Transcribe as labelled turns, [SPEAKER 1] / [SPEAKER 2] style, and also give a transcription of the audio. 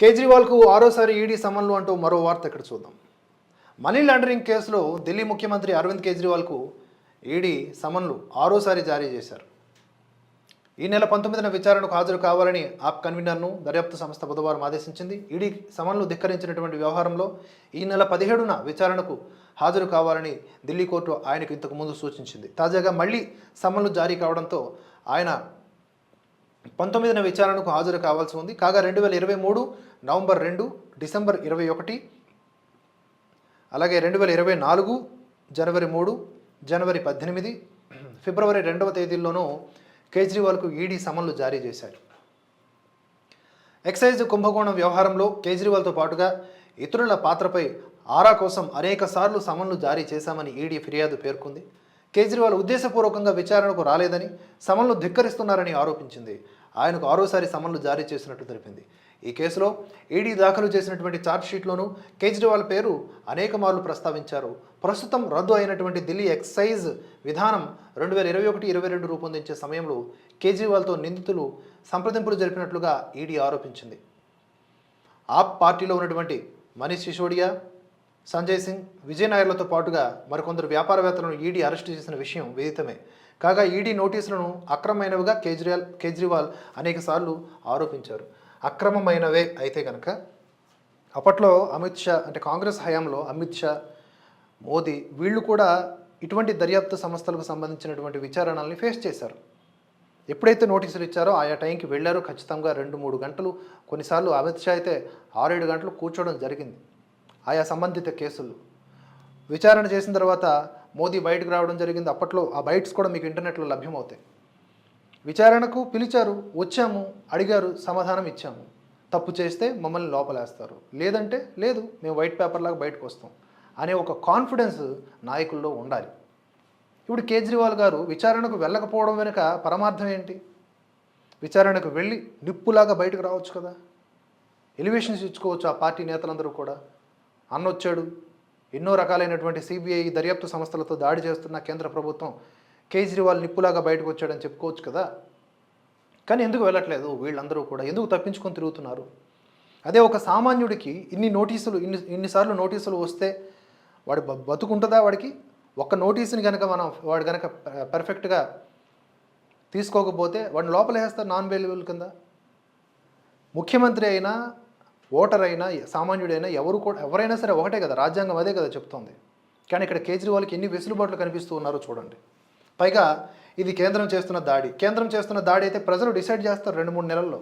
[SPEAKER 1] కేజ్రీవాల్కు ఆరోసారి ED సమన్లు అంటూ మరో వార్త ఇక్కడ చూద్దాం. మనీ లాండరింగ్ కేసులో ఢిల్లీ ముఖ్యమంత్రి అరవింద్ కేజ్రీవాల్కు ఈడీ సమన్లు ఆరోసారి జారీ చేశారు. ఈ నెల పంతొమ్మిదిన విచారణకు హాజరు కావాలని ఆప్ కన్వీనర్ను దర్యాప్తు సంస్థ బుధవారం ఆదేశించింది. ఈడీ సమన్లు ధిక్కరించినటువంటి వ్యవహారంలో ఈ నెల పదిహేడున విచారణకు హాజరు కావాలని ఢిల్లీ కోర్టు ఆయనకు ఇంతకు ముందు సూచించింది. తాజాగా మళ్ళీ సమన్లు జారీ కావడంతో ఆయన పంతొమ్మిదిన విచారణకు హాజరు కావాల్సి ఉంది. కాగా రెండు వేల ఇరవై మూడు నవంబర్ రెండు డిసెంబర్ ఇరవై ఒకటి అలాగే రెండు వేల ఇరవై నాలుగు జనవరి మూడు జనవరి పద్దెనిమిది ఫిబ్రవరి రెండవ తేదీల్లోనూ కేజ్రీవాల్కు ఈడీ సమన్లు జారీ చేశారు. ఎక్సైజ్ కుంభకోణం వ్యవహారంలో కేజ్రీవాల్తో పాటుగా ఇతరుల పాత్రపై ఆరా కోసం అనేక సార్లు సమన్లు జారీ చేశామని ఈడీ ఫిర్యాదు పేర్కొంది. కేజ్రీవాల్ ఉద్దేశపూర్వకంగా విచారణకు రాలేదని సమన్లు ధిక్కరిస్తున్నారని ఆరోపించింది. ఆయనకు ఆరోసారి సమన్లు జారీ చేసినట్టు తెలిపింది. ఈ కేసులో ఈడీ దాఖలు చేసినటువంటి ఛార్జ్షీట్లోనూ కేజ్రీవాల్ పేరు అనేక మార్లు ప్రస్తావించారు. ప్రస్తుతం రద్దు అయినటువంటి ఢిల్లీ ఎక్సైజ్ విధానం రెండు వేల ఇరవై ఒకటి ఇరవై రెండు రూపొందించే సమయంలో కేజ్రీవాల్తో నిందితులు సంప్రదింపులు జరిపినట్లుగా ఈడీ ఆరోపించింది. ఆప్ పార్టీలో ఉన్నటువంటి మనీష్ సిసోడియా సంజయ్ సింగ్ విజయ్ నాయర్లతో పాటుగా మరికొందరు వ్యాపారవేత్తలను ఈడీ అరెస్టు చేసిన విషయం విదితమే. కాగా ఈడీ నోటీసులను అక్రమమైనవిగా కేజ్రీవాల్ కేజ్రీవాల్ అనేకసార్లు ఆరోపించారు. అక్రమమైనవే అయితే కనుక అప్పట్లో అమిత్ షా అంటే కాంగ్రెస్ హయాంలో అమిత్ షా మోదీ వీళ్ళు కూడా ఇటువంటి దర్యాప్తు సంస్థలకు సంబంధించినటువంటి విచారణల్ని ఫేస్ చేశారు. ఎప్పుడైతే నోటీసులు ఇచ్చారో ఆయా టైంకి వెళ్ళారో ఖచ్చితంగా రెండు మూడు గంటలు కొన్నిసార్లు అమిత్ షా అయితే ఆరేడు గంటలు కూర్చోవడం జరిగింది. ఆయా సంబంధిత కేసులు. విచారణ చేసిన తర్వాత మోదీ బయటకు రావడం జరిగింది. అప్పట్లో ఆ బైట్స్ కూడా మీకు ఇంటర్నెట్లో లభ్యమవుతాయి. విచారణకు పిలిచారు వచ్చాము అడిగారు సమాధానం ఇచ్చాము. తప్పు చేస్తే మమ్మల్ని లోపలేస్తారు. లేదంటే లేదు మేము వైట్ పేపర్ లాగా బయటకు వస్తాం అనే ఒక కాన్ఫిడెన్స్ నాయకుల్లో ఉండాలి. ఇప్పుడు కేజ్రీవాల్ గారు విచారణకు వెళ్ళకపోవడం వెనుక పరమార్థం ఏంటి? విచారణకు వెళ్ళి నిప్పులాగా బయటకు రావచ్చు కదా? ఎలివేషన్స్ ఇచ్చుకోవచ్చు ఆ పార్టీ నేతలందరూ కూడా. అన్నొచ్చాడు ఎన్నో రకాలైనటువంటి సిబిఐ దర్యాప్తు సంస్థలతో దాడి చేస్తున్న కేంద్ర ప్రభుత్వం కేజ్రీవాల్ నిప్పులాగా బయటకు వచ్చాడని చెప్పుకోవచ్చు కదా. కానీ ఎందుకు వెళ్ళట్లేదు? వీళ్ళందరూ కూడా ఎందుకు తప్పించుకొని తిరుగుతున్నారు? అదే ఒక సామాన్యుడికి ఇన్ని నోటీసులు ఇన్ని ఇన్నిసార్లు నోటీసులు వస్తే వాడి బతుకుంటుందా వాడికి? ఒక్క నోటీసుని కనుక మనం వాడు కనుక పర్ఫెక్ట్గా తీసుకోకపోతే వాడిని లోపల వేస్తారు నాన్ అవైలబుల్ కింద? ముఖ్యమంత్రి అయినా ఓటర్ అయినా సామాన్యుడైనా ఎవరు కూడా ఎవరైనా సరే ఒకటే కదా రాజ్యాంగం అదే కదా చెప్తోంది. కానీ ఇక్కడ కేజ్రీవాల్కి ఎన్ని వెసులుబాట్లు కనిపిస్తూ ఉన్నారో చూడండి. పైగా ఇది కేంద్రం చేస్తున్న దాడి. కేంద్రం చేస్తున్న దాడి అయితే ప్రజలు డిసైడ్ చేస్తారు రెండు మూడు నెలల్లో.